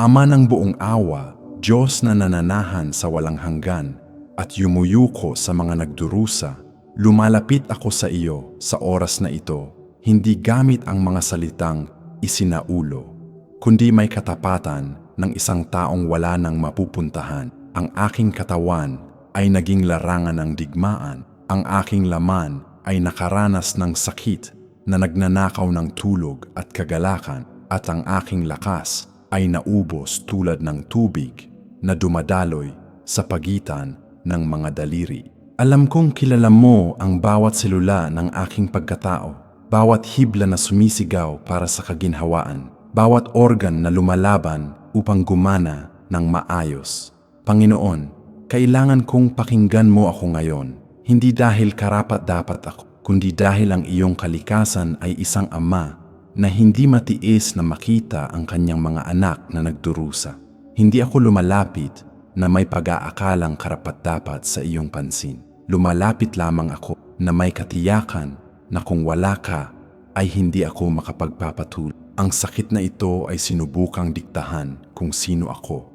Ama ng buong awa, Diyos na nananahan sa walang hanggan at yumuyuko sa mga nagdurusa, lumalapit ako sa iyo sa oras na ito, hindi gamit ang mga salitang isinaulo, kundi may katapatan ng isang taong wala nang mapupuntahan. Ang aking katawan ay naging larangan ng digmaan, ang aking laman ay nakaranas ng sakit na nagnanakaw ng tulog at kagalakan at ang aking lakas ay naubos tulad ng tubig na dumadaloy sa pagitan ng mga daliri. Alam kong kilala mo ang bawat selula ng aking pagkatao, bawat hibla na sumisigaw para sa kaginhawaan, bawat organ na lumalaban upang gumana ng maayos. Panginoon, kailangan kong pakinggan mo ako ngayon, hindi dahil karapat dapat ako, kundi dahil ang iyong kalikasan ay isang ama na hindi matiis na makita ang kanyang mga anak na nagdurusa. Hindi ako lumalapit na may pag-aakalang karapat-dapat sa iyong pansin. Lumalapit lamang ako na may katiyakan na kung wala ka ay hindi ako makapagpapatuloy. Ang sakit na ito ay sinubukang diktahan kung sino ako.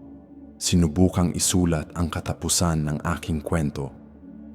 Sinubukang isulat ang katapusan ng aking kwento.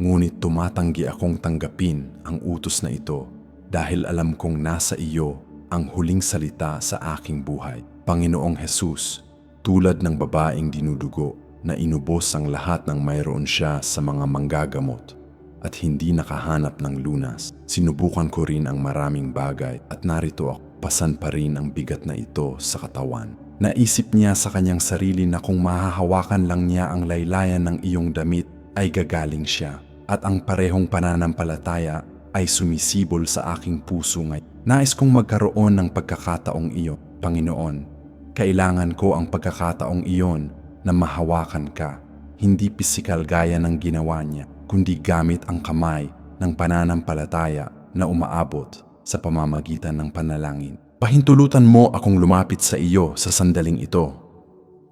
Ngunit tumatanggi akong tanggapin ang utos na ito dahil alam kong nasa iyo ang huling salita sa aking buhay. Panginoong Jesus, tulad ng babaeng dinudugo na inubos ang lahat ng mayroon siya sa mga manggagamot at hindi nakahanap ng lunas. Sinubukan ko rin ang maraming bagay at narito ako pasan pa rin ang bigat na ito sa katawan. Naisip niya sa kanyang sarili na kung mahahawakan lang niya ang laylayan ng iyong damit ay gagaling siya at ang parehong pananampalataya ay sumisibol sa aking puso ngayon. Nais kong magkaroon ng pagkakataong iyo, Panginoon. Kailangan ko ang pagkakataong iyon na mahawakan ka, hindi pisikal gaya ng ginawa niya, kundi gamit ang kamay ng pananampalataya na umaabot sa pamamagitan ng panalangin. Pahintulutan mo akong lumapit sa iyo sa sandaling ito.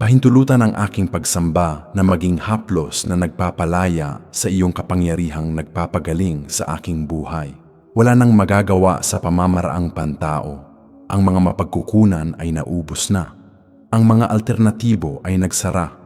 Pahintulutan ang aking pagsamba na maging haplos na nagpapalaya sa iyong kapangyarihang nagpapagaling sa aking buhay. Wala nang magagawa sa pamamaraang pantao. Ang mga mapagkukunan ay naubos na. Ang mga alternatibo ay nagsara.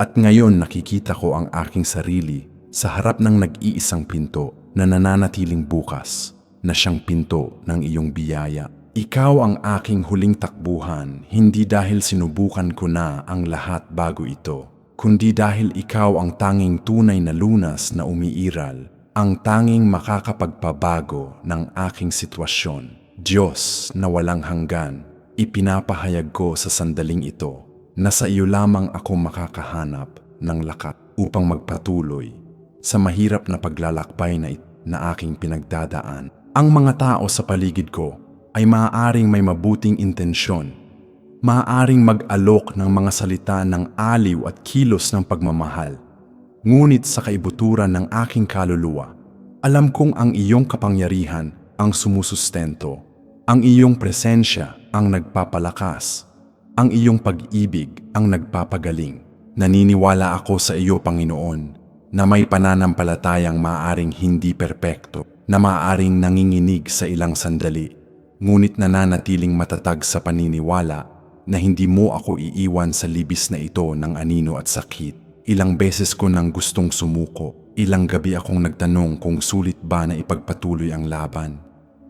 At ngayon nakikita ko ang aking sarili sa harap ng nag-iisang pinto na nananatiling bukas na siyang pinto ng iyong biyaya. Ikaw ang aking huling takbuhan, hindi dahil sinubukan ko na ang lahat bago ito, kundi dahil ikaw ang tanging tunay na lunas na umiiral, ang tanging makakapagpabago ng aking sitwasyon. Diyos na walang hanggan, ipinapahayag ko sa sandaling ito na sa iyo lamang ako makakahanap ng lakat upang magpatuloy sa mahirap na paglalakbay na, na aking pinagdadaan. Ang mga tao sa paligid ko ay maaaring may mabuting intensyon. Maaaring mag-alok ng mga salita ng aliw at kilos ng pagmamahal. Ngunit sa kaibuturan ng aking kaluluwa, alam kong ang iyong kapangyarihan ang sumusustento. Ang iyong presensya ang nagpapalakas. Ang iyong pag-ibig ang nagpapagaling. Naniniwala ako sa iyo, Panginoon, na may pananampalatayang maaaring hindi perpekto, na maaaring nanginginig sa ilang sandali, ngunit nananatiling matatag sa paniniwala na hindi mo ako iiwan sa libis na ito ng anino at sakit. Ilang beses ko nang gustong sumuko, ilang gabi akong nagtanong kung sulit ba na ipagpatuloy ang laban.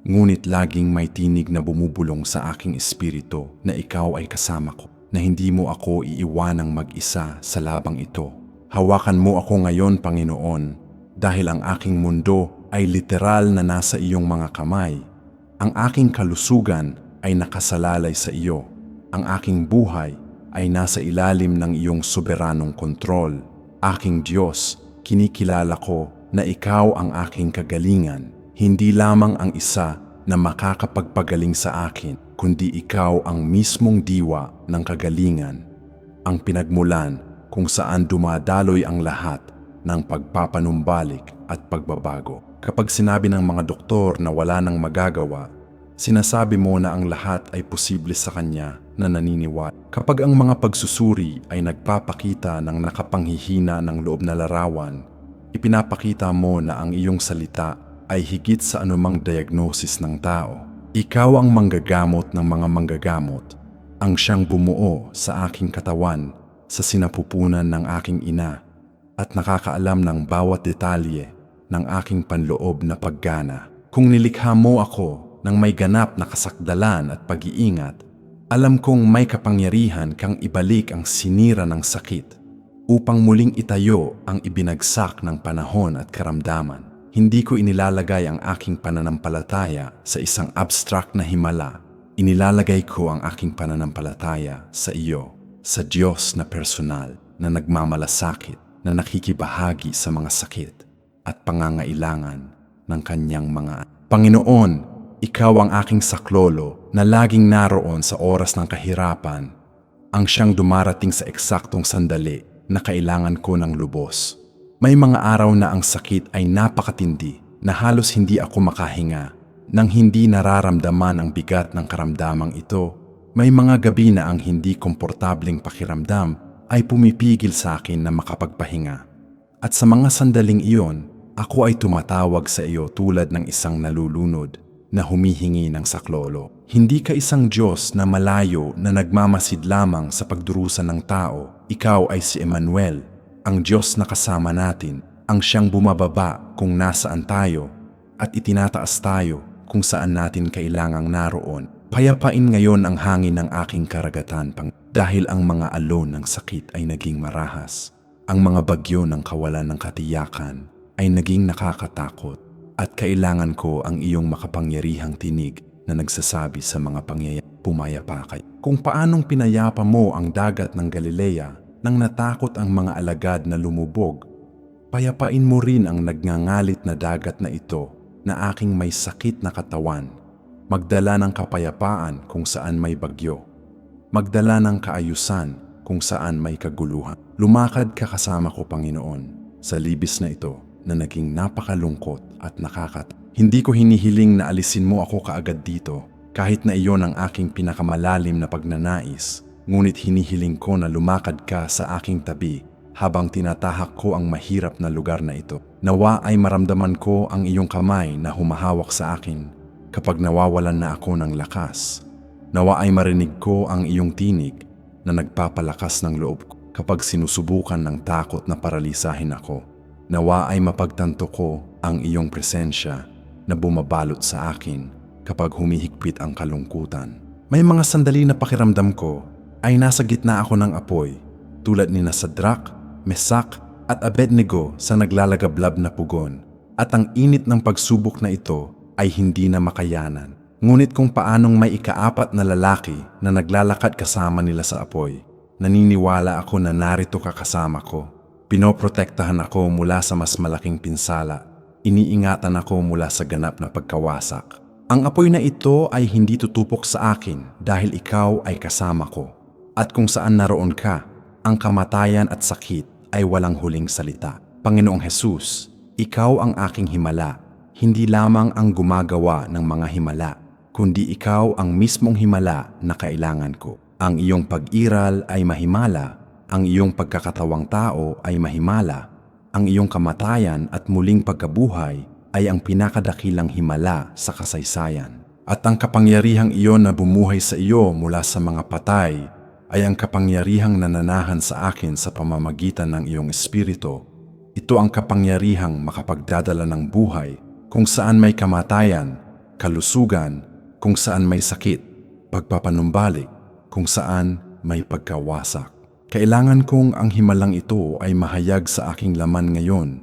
Ngunit laging may tinig na bumubulong sa aking espiritu na ikaw ay kasama ko, na hindi mo ako iiwanang mag-isa sa labang ito. Hawakan mo ako ngayon, Panginoon, dahil ang aking mundo ay literal na nasa iyong mga kamay. Ang aking kalusugan ay nakasalalay sa iyo. Ang aking buhay ay nasa ilalim ng iyong soberanong kontrol. Aking Diyos, kinikilala ko na ikaw ang aking kagalingan, hindi lamang ang isa na makakapagpagaling sa akin, kundi ikaw ang mismong diwa ng kagalingan, ang pinagmulan kung saan dumadaloy ang lahat ng pagpapanumbalik at pagbabago. Kapag sinabi ng mga doktor na wala nang magagawa, sinasabi mo na ang lahat ay posible sa kanya na naniniwala. Kapag ang mga pagsusuri ay nagpapakita ng nakapanghihina ng loob na larawan, ipinapakita mo na ang iyong salita ay higit sa anumang diagnosis ng tao. Ikaw ang manggagamot ng mga manggagamot ang siyang bumuo sa aking katawan sa sinapupunan ng aking ina at nakakaalam ng bawat detalye ng aking panloob na paggana. Kung nilikha mo ako ng may ganap na kasakdalan at pag-iingat, alam kong may kapangyarihan kang ibalik ang sinira ng sakit upang muling itayo ang ibinagsak ng panahon at karamdaman. Hindi ko inilalagay ang aking pananampalataya sa isang abstract na himala. Inilalagay ko ang aking pananampalataya sa iyo, sa Diyos na personal na nagmamalasakit, na nakikibahagi sa mga sakit at pangangailangan ng kanyang mga Panginoon, ikaw ang aking saklolo na laging naroon sa oras ng kahirapan, ang siyang dumarating sa eksaktong sandali na kailangan ko ng lubos. May mga araw na ang sakit ay napakatindi na halos hindi ako makahinga nang hindi nararamdaman ang bigat ng karamdamang ito. May mga gabi na ang hindi komportabling pakiramdam ay pumipigil sa akin na makapagpahinga. At sa mga sandaling iyon, ako ay tumatawag sa iyo tulad ng isang nalulunod na humihingi ng saklolo. Hindi ka isang Diyos na malayo na nagmamasid lamang sa pagdurusa ng tao. Ikaw ay si Emmanuel, ang Diyos na kasama natin, ang siyang bumababa kung nasaan tayo at itinataas tayo kung saan natin kailangang naroon. Payapain ngayon ang hangin ng aking karagatan pang dahil ang mga alon ng sakit ay naging marahas. Ang mga bagyo ng kawalan ng katiyakan ay naging nakakatakot at kailangan ko ang iyong makapangyarihang tinig na nagsasabi sa mga pangyayari pumayapa kay. Kung paanong pinayapa mo ang dagat ng Galilea nang natakot ang mga alagad na lumubog, payapain mo rin ang nagngangalit na dagat na ito na aking may sakit na katawan. Magdala ng kapayapaan kung saan may bagyo. Magdala ng kaayusan kung saan may kaguluhan. Lumakad ka kasama ko, Panginoon, sa libis na ito na naging napakalungkot at nakakat. Hindi ko hinihiling na alisin mo ako kaagad dito kahit na iyon ang aking pinakamalalim na pagnanais. Ngunit hinihiling ko na lumakad ka sa aking tabi habang tinatahak ko ang mahirap na lugar na ito. Nawa ay maramdaman ko ang iyong kamay na humahawak sa akin kapag nawawalan na ako ng lakas. Nawa ay marinig ko ang iyong tinig na nagpapalakas ng loob ko kapag sinusubukan ng takot na paralisahin ako. Nawa ay mapagtanto ko ang iyong presensya na bumabalot sa akin kapag humihigpit ang kalungkutan. May mga sandali na pakiramdam ko ay nasa gitna ako ng apoy tulad ni Nasadrak, Mesak at Abednego sa naglalagablab na pugon at ang init ng pagsubok na ito ay hindi na makayanan. Ngunit kung paanong may ikaapat na lalaki na naglalakad kasama nila sa apoy, naniniwala ako na narito ka kasama ko. Pinoprotektahan ako mula sa mas malaking pinsala. Iniingatan ako mula sa ganap na pagkawasak. Ang apoy na ito ay hindi tutupok sa akin dahil ikaw ay kasama ko. At kung saan naroon ka, ang kamatayan at sakit ay walang huling salita. Panginoong Hesus, ikaw ang aking himala. Hindi lamang ang gumagawa ng mga himala, kundi ikaw ang mismong himala na kailangan ko. Ang iyong pag-iral ay mahimala ang iyong pagkakatawang tao ay mahimala, ang iyong kamatayan at muling pagkabuhay ay ang pinakadakilang himala sa kasaysayan. At ang kapangyarihang iyon na bumuhay sa iyo mula sa mga patay ay ang kapangyarihang nananahan sa akin sa pamamagitan ng iyong espiritu. Ito ang kapangyarihang makapagdadala ng buhay kung saan may kamatayan, kalusugan, kung saan may sakit, pagpapanumbalik, kung saan may pagkawasak. Kailangan kong ang himalang ito ay mahayag sa aking laman ngayon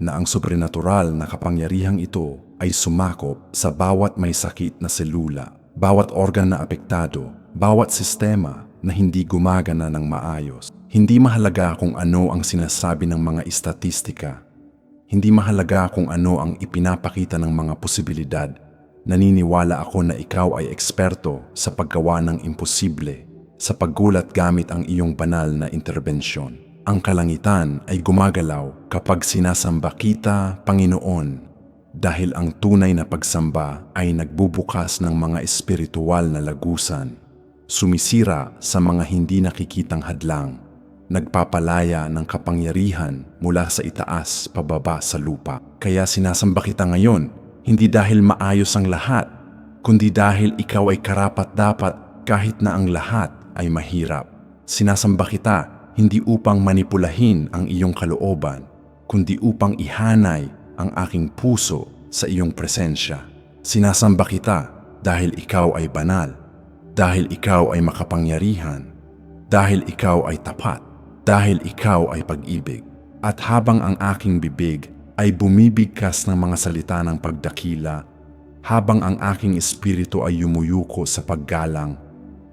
na ang sobrenatural na kapangyarihang ito ay sumakop sa bawat may sakit na selula, bawat organ na apektado, bawat sistema na hindi gumagana ng maayos. Hindi mahalaga kung ano ang sinasabi ng mga istatistika. Hindi mahalaga kung ano ang ipinapakita ng mga posibilidad. Naniniwala ako na ikaw ay eksperto sa paggawa ng imposible sa paggulat gamit ang iyong banal na interbensyon. Ang kalangitan ay gumagalaw kapag sinasamba kita, Panginoon, dahil ang tunay na pagsamba ay nagbubukas ng mga espiritual na lagusan, sumisira sa mga hindi nakikitang hadlang, nagpapalaya ng kapangyarihan mula sa itaas pababa sa lupa. Kaya sinasamba kita ngayon, hindi dahil maayos ang lahat, kundi dahil ikaw ay karapat dapat kahit na ang lahat ay mahirap. Sinasamba kita hindi upang manipulahin ang iyong kalooban, kundi upang ihanay ang aking puso sa iyong presensya. Sinasamba kita dahil ikaw ay banal, dahil ikaw ay makapangyarihan, dahil ikaw ay tapat, dahil ikaw ay pag-ibig. At habang ang aking bibig ay bumibigkas ng mga salita ng pagdakila, habang ang aking espiritu ay yumuyuko sa paggalang,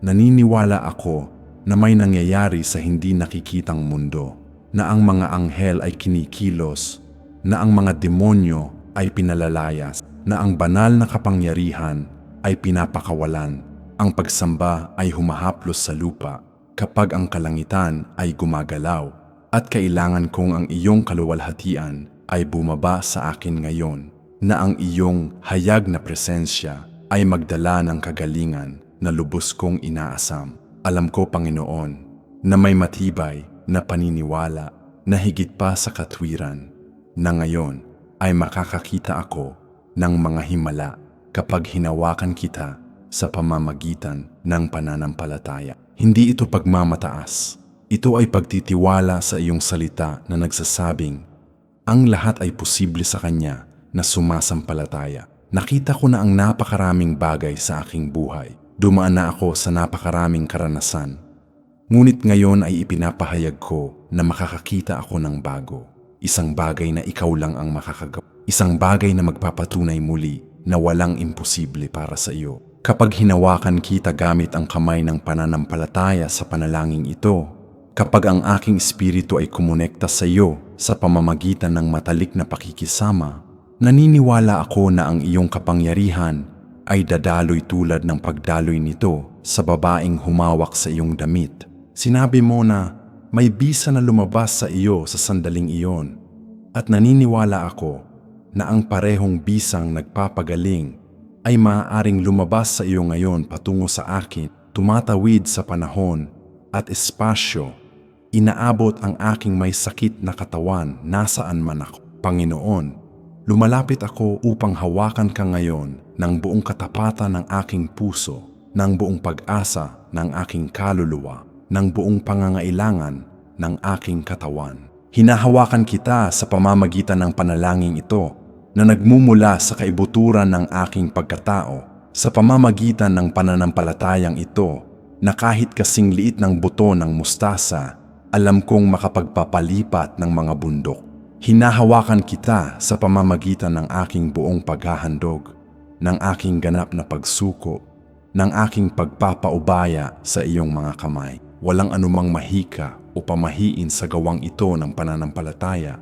naniniwala ako na may nangyayari sa hindi nakikitang mundo, na ang mga anghel ay kinikilos, na ang mga demonyo ay pinalalayas, na ang banal na kapangyarihan ay pinapakawalan, ang pagsamba ay humahaplos sa lupa kapag ang kalangitan ay gumagalaw at kailangan kong ang iyong kaluwalhatian ay bumaba sa akin ngayon na ang iyong hayag na presensya ay magdala ng kagalingan na lubos kong inaasam. Alam ko, Panginoon, na may matibay na paniniwala na higit pa sa katwiran na ngayon ay makakakita ako ng mga himala kapag hinawakan kita sa pamamagitan ng pananampalataya. Hindi ito pagmamataas. Ito ay pagtitiwala sa iyong salita na nagsasabing, ang lahat ay posible sa Kanya na sumasampalataya. Nakita ko na ang napakaraming bagay sa aking buhay. Dumaan na ako sa napakaraming karanasan. Ngunit ngayon ay ipinapahayag ko na makakakita ako ng bago. Isang bagay na ikaw lang ang makakagawa. Isang bagay na magpapatunay muli na walang imposible para sa iyo. Kapag hinawakan kita gamit ang kamay ng pananampalataya sa panalangin ito, kapag ang aking espiritu ay kumonekta sa iyo sa pamamagitan ng matalik na pakikisama, naniniwala ako na ang iyong kapangyarihan ay dadaloy tulad ng pagdaloy nito sa babaeng humawak sa iyong damit. Sinabi mo na may bisa na lumabas sa iyo sa sandaling iyon at naniniwala ako na ang parehong bisang nagpapagaling ay maaaring lumabas sa iyo ngayon patungo sa akin, tumatawid sa panahon at espasyo. Inaabot ang aking may sakit na katawan nasaan man ako. Panginoon, lumalapit ako upang hawakan ka ngayon ng buong katapatan ng aking puso, ng buong pag-asa ng aking kaluluwa, ng buong pangangailangan ng aking katawan. Hinahawakan kita sa pamamagitan ng panalangin ito na nagmumula sa kaibuturan ng aking pagkatao sa pamamagitan ng pananampalatayang ito na kahit kasing liit ng buto ng mustasa, alam kong makapagpapalipat ng mga bundok. Hinahawakan kita sa pamamagitan ng aking buong paghahandog, ng aking ganap na pagsuko, ng aking pagpapaubaya sa iyong mga kamay. Walang anumang mahika o pamahiin sa gawang ito ng pananampalataya.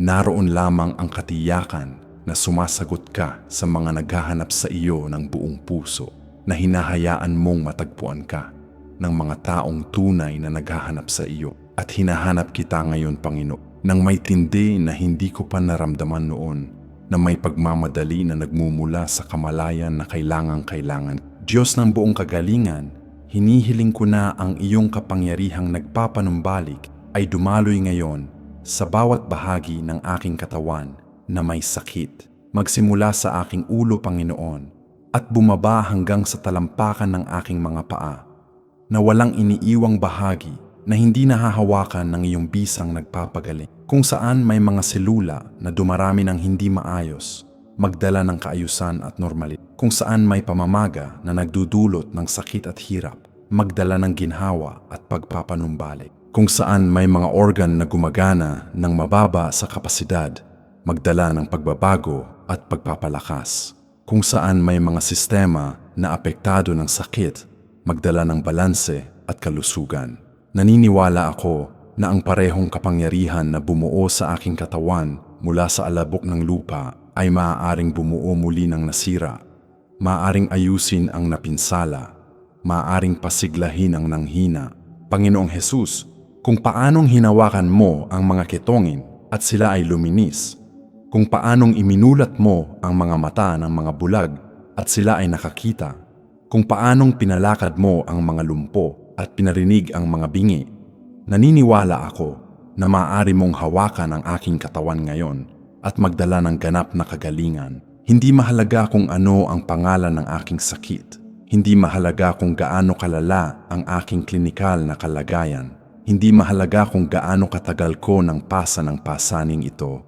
Naroon lamang ang katiyakan na sumasagot ka sa mga naghahanap sa iyo ng buong puso na hinahayaan mong matagpuan ka ng mga taong tunay na naghahanap sa iyo at hinahanap kita ngayon, Panginoon, nang may tindi na hindi ko pa naramdaman noon na may pagmamadali na nagmumula sa kamalayan na kailangang-kailangan. Diyos ng buong kagalingan, hinihiling ko na ang iyong kapangyarihang nagpapanumbalik ay dumaloy ngayon sa bawat bahagi ng aking katawan na may sakit. Magsimula sa aking ulo, Panginoon, at bumaba hanggang sa talampakan ng aking mga paa, na walang iniiwang bahagi na hindi nahahawakan ng iyong bisang nagpapagaling. Kung saan may mga selula na dumarami ng hindi maayos, magdala ng kaayusan at normalit. Kung saan may pamamaga na nagdudulot ng sakit at hirap, magdala ng ginhawa at pagpapanumbalik. Kung saan may mga organ na gumagana ng mababa sa kapasidad, magdala ng pagbabago at pagpapalakas. Kung saan may mga sistema na apektado ng sakit, magdala ng balanse at kalusugan. Naniniwala ako na ang parehong kapangyarihan na bumuo sa aking katawan mula sa alabok ng lupa ay maaaring bumuo muli ng nasira, maaaring ayusin ang napinsala, maaaring pasiglahin ang nanghina. Panginoong Hesus, kung paanong hinawakan mo ang mga ketongin at sila ay luminis, kung paanong iminulat mo ang mga mata ng mga bulag at sila ay nakakita, kung paanong pinalakad mo ang mga lumpo at pinarinig ang mga bingi, naniniwala ako na maaari mong hawakan ang aking katawan ngayon at magdala ng ganap na kagalingan. Hindi mahalaga kung ano ang pangalan ng aking sakit. Hindi mahalaga kung gaano kalala ang aking klinikal na kalagayan. Hindi mahalaga kung gaano katagal ko ng pasa ng pasaning ito.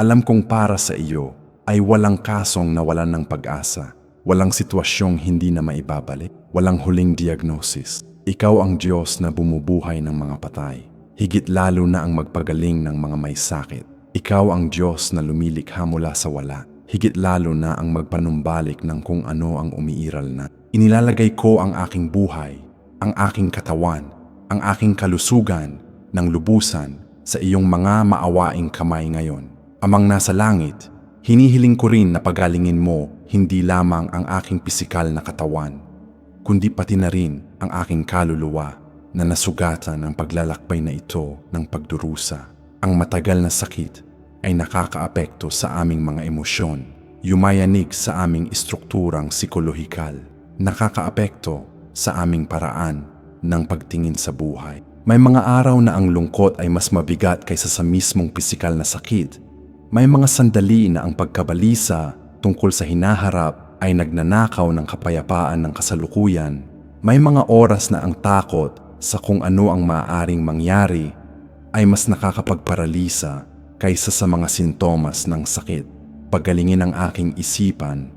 Alam kong para sa iyo ay walang kasong nawalan ng pag-asa. Walang sitwasyong hindi na maibabalik. Walang huling diagnosis. Ikaw ang Diyos na bumubuhay ng mga patay. Higit lalo na ang magpagaling ng mga may sakit. Ikaw ang Diyos na lumilikha mula sa wala. Higit lalo na ang magpanumbalik ng kung ano ang umiiral na. Inilalagay ko ang aking buhay, ang aking katawan, ang aking kalusugan ng lubusan sa iyong mga maawaing kamay ngayon. Amang nasa langit, hinihiling ko rin na pagalingin mo hindi lamang ang aking pisikal na katawan, kundi pati na rin ang aking kaluluwa na nasugatan ng paglalakbay na ito ng pagdurusa. Ang matagal na sakit ay nakakaapekto sa aming mga emosyon, yumayanig sa aming istrukturang psikolohikal, nakakaapekto sa aming paraan ng pagtingin sa buhay. May mga araw na ang lungkot ay mas mabigat kaysa sa mismong pisikal na sakit. May mga sandali na ang pagkabalisa tungkol sa hinaharap ay nagnanakaw ng kapayapaan ng kasalukuyan. May mga oras na ang takot sa kung ano ang maaaring mangyari ay mas nakakapagparalisa kaysa sa mga sintomas ng sakit. Pagalingin ang aking isipan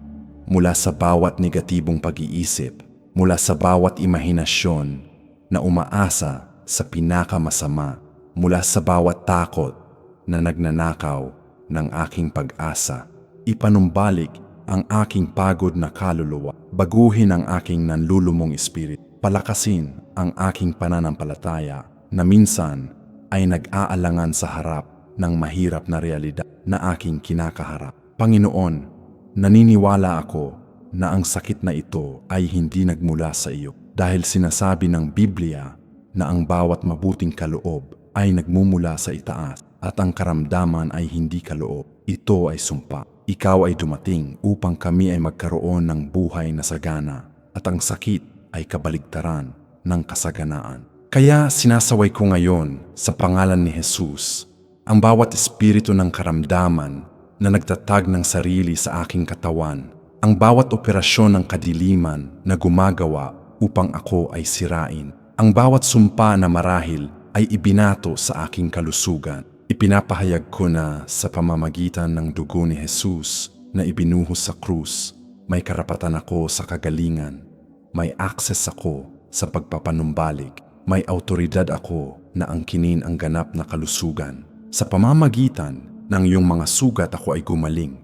mula sa bawat negatibong pag-iisip, mula sa bawat imahinasyon na umaasa sa pinakamasama, mula sa bawat takot na nagnanakaw ng aking pag-asa. Ipanumbalik ang aking pagod na kaluluwa, baguhin ang aking nanlulumong espiritu, palakasin ang aking pananampalataya na minsan ay nag-aalangan sa harap ng mahirap na realidad na aking kinakaharap. Panginoon, naniniwala ako na ang sakit na ito ay hindi nagmula sa iyo dahil sinasabi ng Biblia na ang bawat mabuting kaloob ay nagmumula sa itaas at ang karamdaman ay hindi kaloob. Ito ay sumpa. Ikaw ay dumating upang kami ay magkaroon ng buhay na sagana at ang sakit ay kabaligtaran ng kasaganaan. Kaya sinasaway ko ngayon sa pangalan ni Jesus ang bawat espiritu ng karamdaman na nagtatag ng sarili sa aking katawan, ang bawat operasyon ng kadiliman na gumagawa upang ako ay sirain, ang bawat sumpa na marahil ay ibinato sa aking kalusugan. Ipinapahayag ko na sa pamamagitan ng dugo ni Jesus na ibinuhos sa krus, may karapatan ako sa kagalingan, may access ako sa pagpapanumbalik, may autoridad ako na angkinin ang ganap na kalusugan. Sa pamamagitan ng iyong mga sugat ako ay gumaling.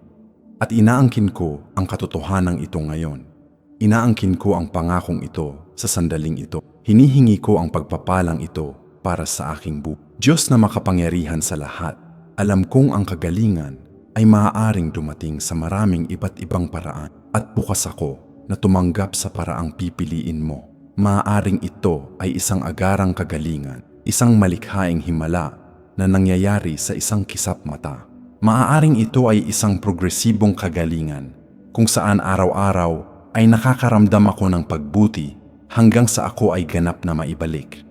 At inaangkin ko ang katotohanan ito ngayon. Inaangkin ko ang pangakong ito sa sandaling ito. Hinihingi ko ang pagpapalang ito para sa aking buhay. Diyos na makapangyarihan sa lahat, alam kong ang kagalingan ay maaaring dumating sa maraming iba't ibang paraan at bukas ako na tumanggap sa paraang pipiliin mo. Maaaring ito ay isang agarang kagalingan, isang malikhaing himala na nangyayari sa isang kisap mata. Maaaring ito ay isang progresibong kagalingan kung saan araw-araw ay nakakaramdam ako ng pagbuti hanggang sa ako ay ganap na maibalik.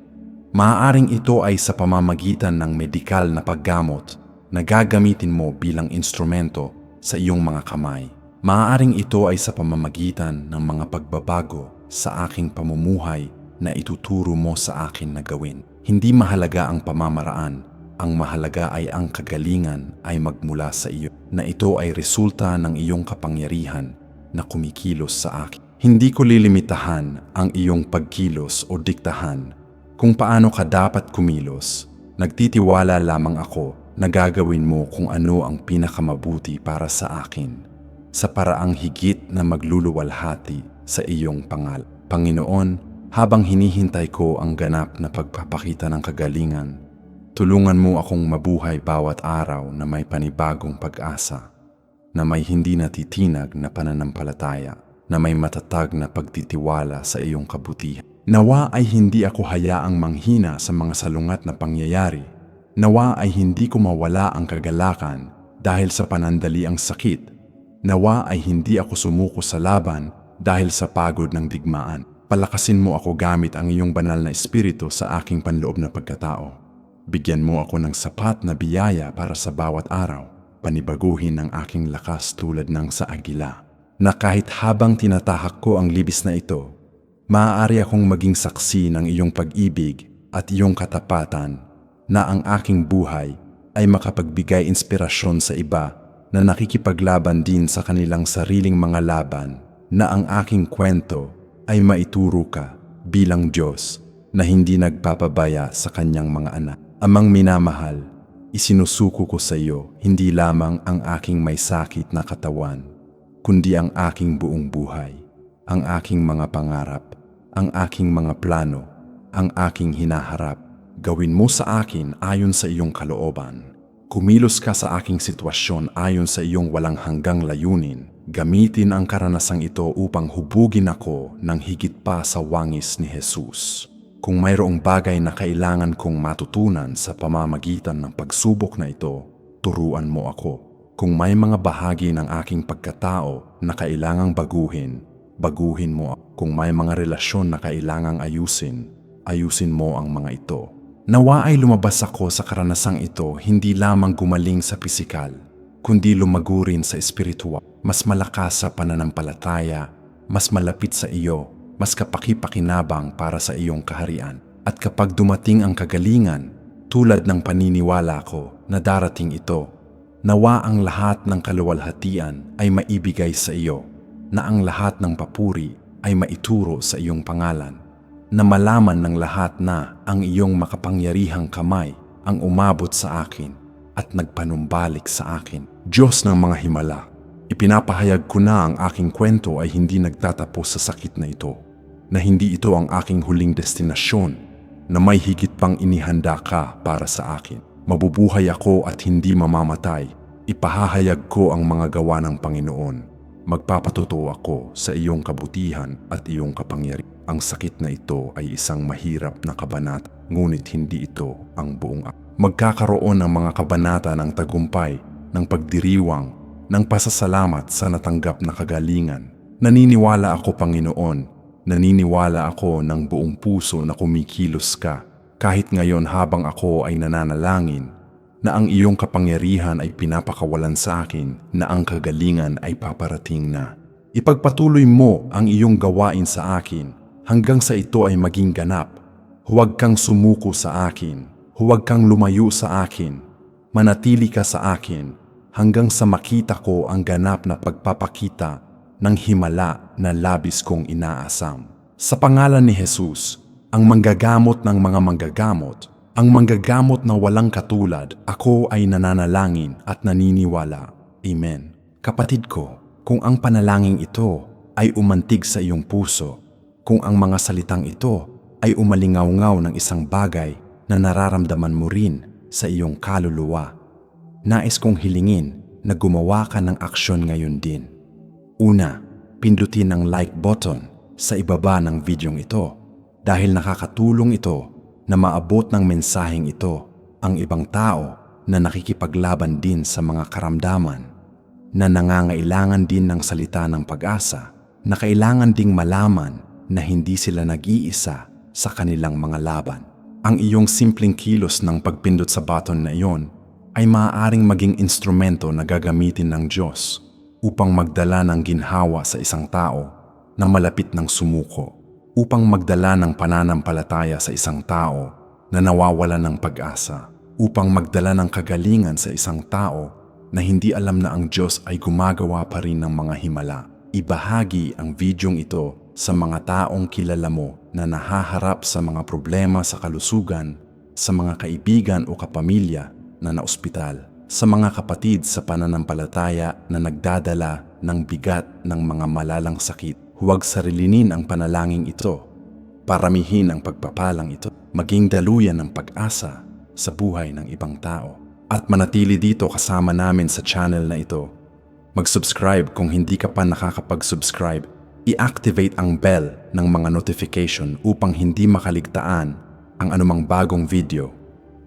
Maaaring ito ay sa pamamagitan ng medikal na paggamot na gagamitin mo bilang instrumento sa iyong mga kamay. Maaaring ito ay sa pamamagitan ng mga pagbabago sa aking pamumuhay na ituturo mo sa akin na gawin. Hindi mahalaga ang pamamaraan, ang mahalaga ay ang kagalingan ay magmula sa iyo na ito ay resulta ng iyong kapangyarihan na kumikilos sa akin. Hindi ko lilimitahan ang iyong pagkilos o diktahan kung paano ka dapat kumilos. Nagtitiwala lamang ako na gagawin mo kung ano ang pinakamabuti para sa akin sa paraang higit na magluluwalhati sa iyong pangal. Panginoon, habang hinihintay ko ang ganap na pagpapakita ng kagalingan, tulungan mo akong mabuhay bawat araw na may panibagong pag-asa, na may hindi natitinag na pananampalataya, na may matatag na pagtitiwala sa iyong kabutihan. Nawa ay hindi ako hayaang manghina sa mga salungat na pangyayari. Nawa ay hindi ko mawala ang kagalakan dahil sa panandali ang sakit. Nawa ay hindi ako sumuko sa laban dahil sa pagod ng digmaan. Palakasin mo ako gamit ang iyong banal na espiritu sa aking panloob na pagkatao. Bigyan mo ako ng sapat na biyaya para sa bawat araw. Panibaguhin ang aking lakas tulad ng sa agila. na kahit habang tinatahak ko ang libis na ito, maaari akong maging saksi ng iyong pag-ibig at iyong katapatan na ang aking buhay ay makapagbigay inspirasyon sa iba na nakikipaglaban din sa kanilang sariling mga laban na ang aking kwento ay maituro ka bilang Diyos na hindi nagpapabaya sa kanyang mga anak. Amang minamahal, isinusuko ko sa iyo hindi lamang ang aking may sakit na katawan, kundi ang aking buong buhay, ang aking mga pangarap, ang aking mga plano, ang aking hinaharap. Gawin mo sa akin ayon sa iyong kalooban. Kumilos ka sa aking sitwasyon ayon sa iyong walang hanggang layunin. Gamitin ang karanasang ito upang hubugin ako ng higit pa sa wangis ni Jesus. Kung mayroong bagay na kailangan kong matutunan sa pamamagitan ng pagsubok na ito, turuan mo ako. Kung may mga bahagi ng aking pagkatao na kailangang baguhin, baguhin mo ako. Kung may mga relasyon na kailangang ayusin, ayusin mo ang mga ito. Nawa ay lumabas ako sa karanasang ito hindi lamang gumaling sa pisikal, kundi lumago rin sa espiritual. Mas malakas sa pananampalataya, mas malapit sa iyo, mas kapakipakinabang para sa iyong kaharian. At kapag dumating ang kagalingan, tulad ng paniniwala ko na darating ito, nawa ang lahat ng kaluwalhatian ay maibigay sa iyo, na ang lahat ng papuri ay maituro sa iyong pangalan, na malaman ng lahat na ang iyong makapangyarihang kamay ang umabot sa akin at nagpanumbalik sa akin. Diyos ng mga himala, ipinapahayag ko na ang aking kwento ay hindi nagtatapos sa sakit na ito, na hindi ito ang aking huling destinasyon, na may higit pang inihanda ka para sa akin. Mabubuhay ako at hindi mamamatay. Ipahahayag ko ang mga gawa ng Panginoon. Magpapatuto ako sa iyong kabutihan at iyong kapangyarihan. Ang sakit na ito ay isang mahirap na kabanata, ngunit hindi ito ang buong ak- Magkakaroon ng mga kabanata ng tagumpay, ng pagdiriwang, ng pasasalamat sa natanggap na kagalingan. Naniniwala ako, Panginoon, naniniwala ako ng buong puso na kumikilos ka kahit ngayon habang ako ay nananalangin na ang iyong kapangyarihan ay pinapakawalan sa akin na ang kagalingan ay paparating na. Ipagpatuloy mo ang iyong gawain sa akin hanggang sa ito ay maging ganap. Huwag kang sumuko sa akin. Huwag kang lumayo sa akin. Manatili ka sa akin hanggang sa makita ko ang ganap na pagpapakita ng himala na labis kong inaasam. Sa pangalan ni Jesus, ang manggagamot ng mga manggagamot, ang manggagamot na walang katulad, ako ay nananalangin at naniniwala. Amen. Kapatid ko, kung ang panalangin ito ay umantig sa iyong puso, kung ang mga salitang ito ay umalingaw-ngaw ng isang bagay na nararamdaman mo rin sa iyong kaluluwa, nais kong hilingin na gumawa ka ng aksyon ngayon din. Una, pindutin ang like button sa ibaba ng videong ito dahil nakakatulong ito na maabot ng mensaheng ito ang ibang tao na nakikipaglaban din sa mga karamdaman, na nangangailangan din ng salita ng pag-asa, na kailangan ding malaman na hindi sila nag-iisa sa kanilang mga laban. Ang iyong simpleng kilos ng pagpindot sa button na iyon ay maaaring maging instrumento na gagamitin ng Diyos upang magdala ng ginhawa sa isang tao na malapit ng sumuko, upang magdala ng pananampalataya sa isang tao na nawawala ng pag-asa, upang magdala ng kagalingan sa isang tao na hindi alam na ang Diyos ay gumagawa pa rin ng mga himala. Ibahagi ang videong ito sa mga taong kilala mo na nahaharap sa mga problema sa kalusugan, sa mga kaibigan o kapamilya na naospital, sa mga kapatid sa pananampalataya na nagdadala ng bigat ng mga malalang sakit. Huwag sarilinin ang panalangin ito. Paramihin ang pagpapalang ito. Maging daluyan ng pag-asa sa buhay ng ibang tao. At manatili dito kasama namin sa channel na ito. Mag-subscribe kung hindi ka pa nakakapag-subscribe. I-activate ang bell ng mga notification upang hindi makaligtaan ang anumang bagong video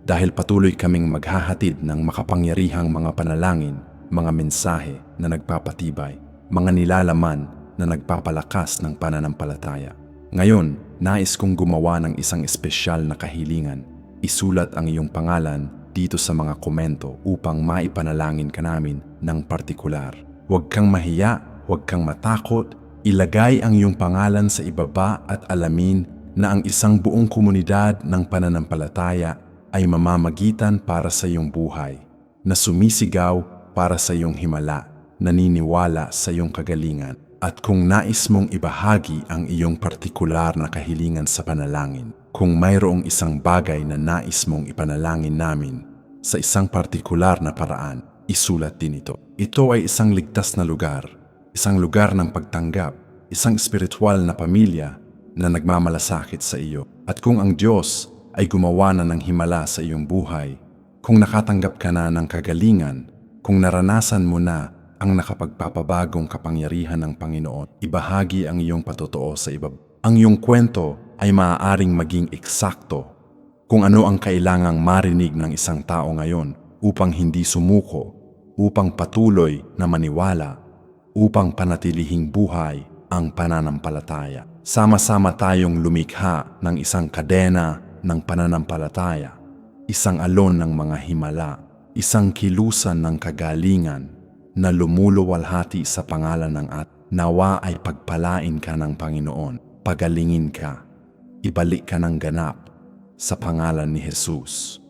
dahil patuloy kaming maghahatid ng makapangyarihang mga panalangin, mga mensahe na nagpapatibay, mga nilalaman na nagpapalakas ng pananampalataya. Ngayon, nais kong gumawa ng isang espesyal na kahilingan. Isulat ang iyong pangalan dito sa mga komento upang maipanalangin ka namin ng partikular. Huwag kang mahiya, huwag kang matakot, ilagay ang iyong pangalan sa ibaba at alamin na ang isang buong komunidad ng pananampalataya ay mamamagitan para sa iyong buhay, na sumisigaw para sa iyong himala, naniniwala sa iyong kagalingan. At kung nais mong ibahagi ang iyong partikular na kahilingan sa panalangin, kung mayroong isang bagay na nais mong ipanalangin namin sa isang partikular na paraan, isulat din ito. Ito ay isang ligtas na lugar, isang lugar ng pagtanggap, isang espiritual na pamilya na nagmamalasakit sa iyo. At kung ang Diyos ay gumawa na ng himala sa iyong buhay, kung nakatanggap ka na ng kagalingan, kung naranasan mo na ang nakapagpapabagong kapangyarihan ng Panginoon, ibahagi ang iyong patotoo sa iba. Ang iyong kwento ay maaaring maging eksakto kung ano ang kailangang marinig ng isang tao ngayon upang hindi sumuko, upang patuloy na maniwala, upang panatilihing buhay ang pananampalataya. Sama-sama tayong lumikha ng isang kadena ng pananampalataya, isang alon ng mga himala, isang kilusan ng kagalingan na lumuluwalhati sa pangalan ng at nawa ay pagpalain ka ng Panginoon, pagalingin ka, ibalik ka ng ganap sa pangalan ni Jesus.